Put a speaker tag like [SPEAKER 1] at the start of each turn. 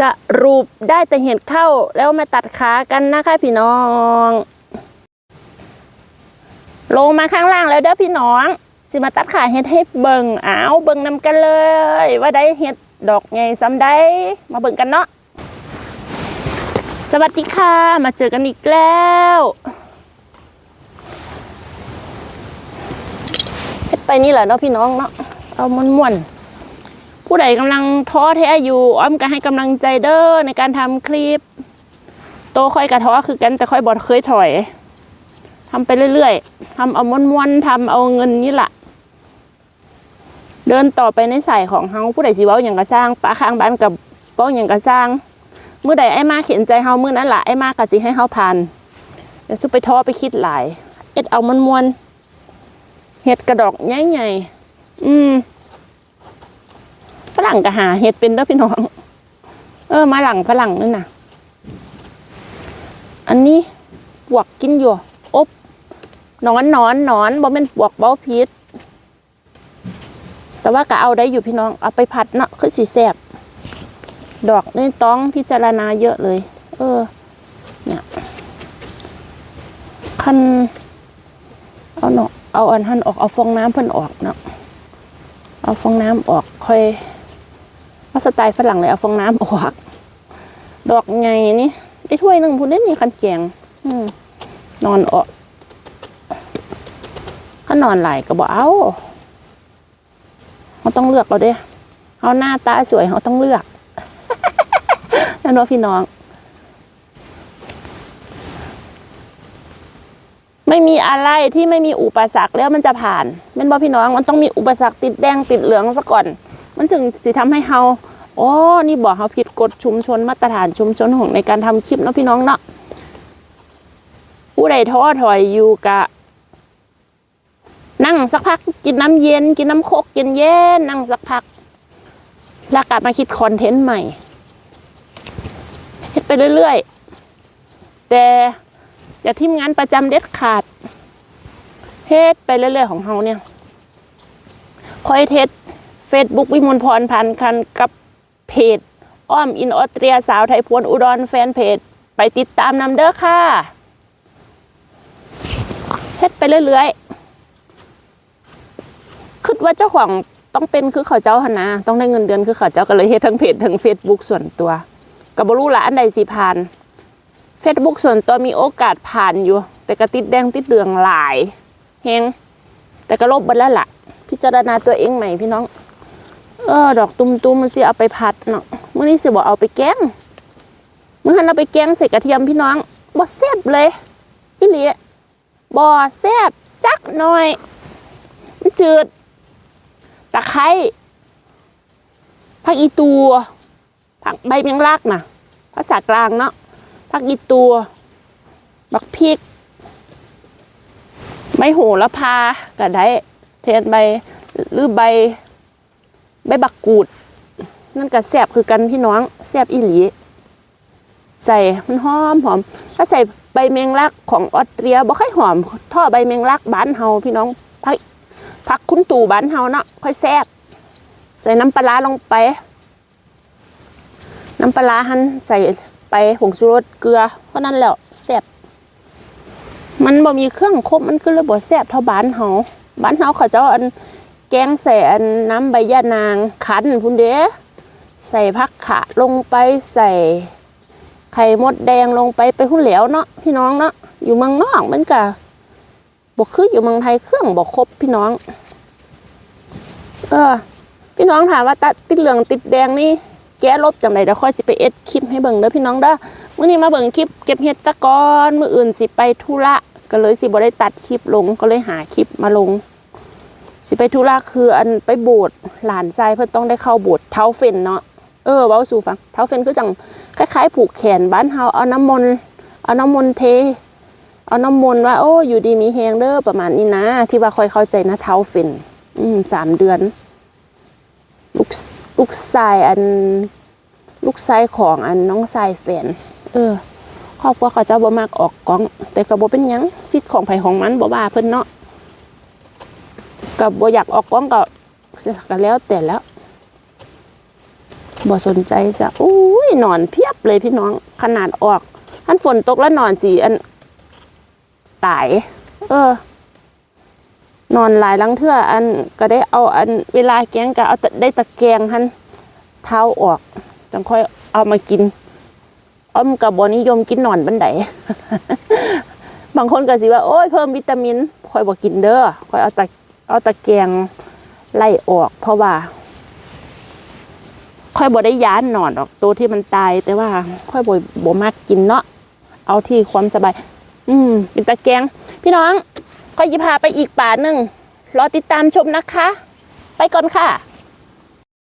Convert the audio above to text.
[SPEAKER 1] สรุปได้แต่เห็ดเข้าแล้วมาตัดขากันนะคะพี่น้อง ลงมาข้างล่างแล้วเด้อพี่น้อง สิมาตัดขาเห็ดให้เบิงอ้าวเบิงนำกันเลย ว่าได้เห็ดดอกไงซ้ำได้มาเบิงกันเนาะสวัสดีค่ะ มาเจอกันอีกแล้วเฮ็ดไปนี่แหละเนาะพี่น้องเนาะเอามวนๆ ผู้ใดกำลังท้อแท้อยู่อ้อมก็ให้กำลังใจเด้อในการทำคลิป โตค่อยกระท้อคือกันแต่ค่อยบอดเคยถอยทำไปเรื่อยๆทำเอาม้วนๆทำเอาเงินนี่แหละเดินต่อไปในสายของเฮาผู้ใดสิเว้าอย่างกระสร้างป้าข้างบ้านกับเว้าอย่างกระสร้างเมื่อใดไอ้มาเข็นใจเฮาเมื้อนั้นละไอ้มาก็สิให้เฮาผ่านเดี๋ยวสุไปท้อไปคิดหลาย เอ็ดเอามันมวนๆเห็ดกระดอกใหญ่ๆอืม รั่งก็หาเห็ดเป็นเด้อพี่น้อง เออ มาหลังฝรั่งนั่นน่ะ อันนี้ปวกกินอยู่อบนอนนอนนอนบ่แม่นปวกเบ้าพิษแต่ว่าก็เอาได้อยู่พี่น้อง เอาไปผัดเนาะคือสีแสบดอกนี่ต้องพิจารณาเยอะเลย เออ เนี่ยคันเอาเนาะเอาอันหันออกเอาฟองน้ำเพิ่นออกเนาะเอาฟองน้ำออกค่อย เอาสไตล์ฝรั่งเลยเอาฟองน้ำออก ดอกไงนี่ได้ถ้วยหนึ่งพูดได้มีคันแกงอืมนอนออกถ้านอนไหลายก็บอกเอาเขาต้องเลือกเราเด้เขาหน้าตาสวยเขาต้องเลือกนั่นว่าพี่น้อง ไม่มีอะไรที่ไม่มีอุปสรรคแล้วมันจะผ่านแม่นบ่พี่น้องมันต้องมีอุปสรรคติดแดงติดเหลืองซะก่อน มันถึงสิทำให้เฮาอ๋อนี่บอกเฮาผิดกฎชุมชนมาตรฐานชุมชนของในการทำคลิปเนาะพี่น้องเนาะผู้ใดท้อถอยอยู่กะ นั่งสักพักกินน้ำเย็น กินน้ำโคกเย็นเย็นนั่งสักพัก แล้วกลับมาคิดคอนเทนต์ใหม่เฮ็ดไปเรื่อยๆ แต่อย่าทิมงานประจำเด็ดขาดเฮ็ดไปเรื่อยๆของเฮาเนี่ยคอยเทส เฟซบุ๊กวิมลพรพันธ์คันกับเพจ อ้อมอินออสเตรียสาวไทยพวนอุดรแฟนเพจ ไปติดตามนำเด้อค่ะเฮ็ดไปเรื่อยๆคิดว่าเจ้าของต้องเป็นคือเขาเจ้าหนนะต้องได้เงินเดือนคือเขาเจ้าก็เลยเฮ็ดทั้งเพจทั้งเฟซบุ๊กส่วนตัวกับบรู้ละอันใดสิผ่านเฟซบุ๊กส่วนตัวมีโอกาสผ่านอยู่ แต่ก็ติดแดงติดเหลืองหลายเฮงแต่ก็ลบไปแล้วล่ะ พิจารณาตัวเองใหม่พี่น้อง ออดอกตุ้มๆมันสิเอาไปผัดเนาะมื้อนี้สิบอกเอาไปแกงมื้อหันเอาไปแกงใส่กระเทียมพี่น้องบ่แซ่บเลยอีหลีบ่แซ่บจักหน่อยมันจืดตะไคร้ผักอีตัวผักใบเมียงลักนะภาษากลางเนาะผักอีตัวบักพริกใบโหระพาก็ได้เทนใบหรือใบ ใบบักกูด นั่นก็แซบคือกันพี่น้องแซบอีหลี ใส่มันหอมหอม ถ้าใส่ใบเมงลักของออสเตรียบ่ค่อยหอมท่อใบเมงลักบ้านเฮาพี่น้องผักผักคุณตู่บ้านเฮาเนาะค่อยแซ่บใส่น้ำปลาลงไป น้ำปลาร้าหันใส่ไปผงชูรสเกลือเพราะนั้นแหล้วแซ่บมันบ่มีเครื่องครบมันก็เลยบ่แซ่บเท่าบ้านเฮาบ้านเฮาเขาเจ้าอัน แกงใส่อันน้ำใบยะนางขันพุ่นเด้ใส่ผักขะลงไปใส่ไข่มดแดงลงไปไปหุ่นเหลวเนาะพี่น้องเนาะอยู่เมืองนอกมันก็บอกคืออยู่เมืองไทยเครื่องบอกครบพี่น้อง เออ พี่น้องถามว่าตัดติดเหลืองติดแดงนี่แก้ลบจังไดเดี๋ยวค่อยสิไปเอ็ดคลิปให้เบิ่งเด้อพี่น้องเด้อมื้อนี้มาเบิ่งคลิปเก็บเห็ดตะกอนมื้ออื่นสิไปธุระก็เลยสิบ่ได้ตัดคลิปลงก็เลยหาคลิปมาลง สิไปธุระคืออันไปโบสถ์หลานชายเพิ่นต้องได้เข้าโบสถ์เท้าเฟนเนาะเออเว้าสู่ฟังเท้าเฟนคือจังคล้ายๆ ผูกแขนบ้านเฮาเอาน้ำมนต์เอาน้ำมนต์เท เอาน้ำมนต์ว่า โอ้อยู่ดีมีแฮงเด้อประมาณนี้นะ ที่ว่าคอยเข้าใจนะเท้าเฟนอืมสามเดือน ลูกลูกชายอัน ลูกชายของอันน้องชายแฟนเออครอบครัวเขาเจ้าบ่มากออกกล้อง แต่ก็บ่เป็นยังสิทธิ์ของไผของมันบ่ว่าเพิ่นเนาะ ก็บ่อยากออกกล้องก็ก็แล้วแต่แล้วบ่สนใจจ้ะอุ้ยนอนเพียบเลยพี่น้อง ขนาดออกอันฝนตกแล้วนอนสีอันตาย เออ นอนหลายลังเทื่ออันก็ได้เอาอันเวลาแกงก็เอาแต่ได้ตะแกรงหันเท้าออกจังค่อยเอามากิน อ้อมกับบนิยมกินนอนบันไดบางคนก็สิว่า โอ้ยเพิ่มวิตามินค่อยบอกกินเด้อค่อยเอาตะ เอาตะแกรงไล่ออก เพราะว่า ค่อยบ่ได้ย้านนอนออกตัวที่มันตาย แต่ว่า ค่อยบ่บ่มากกินเนาะเอาที่ความสบาย อืม เป็นตะแกรงพี่น้อง ค่อยจะพาไปอีกป่าหนึ่งรอติดตามชมนะคะ ไปก่อนค่ะ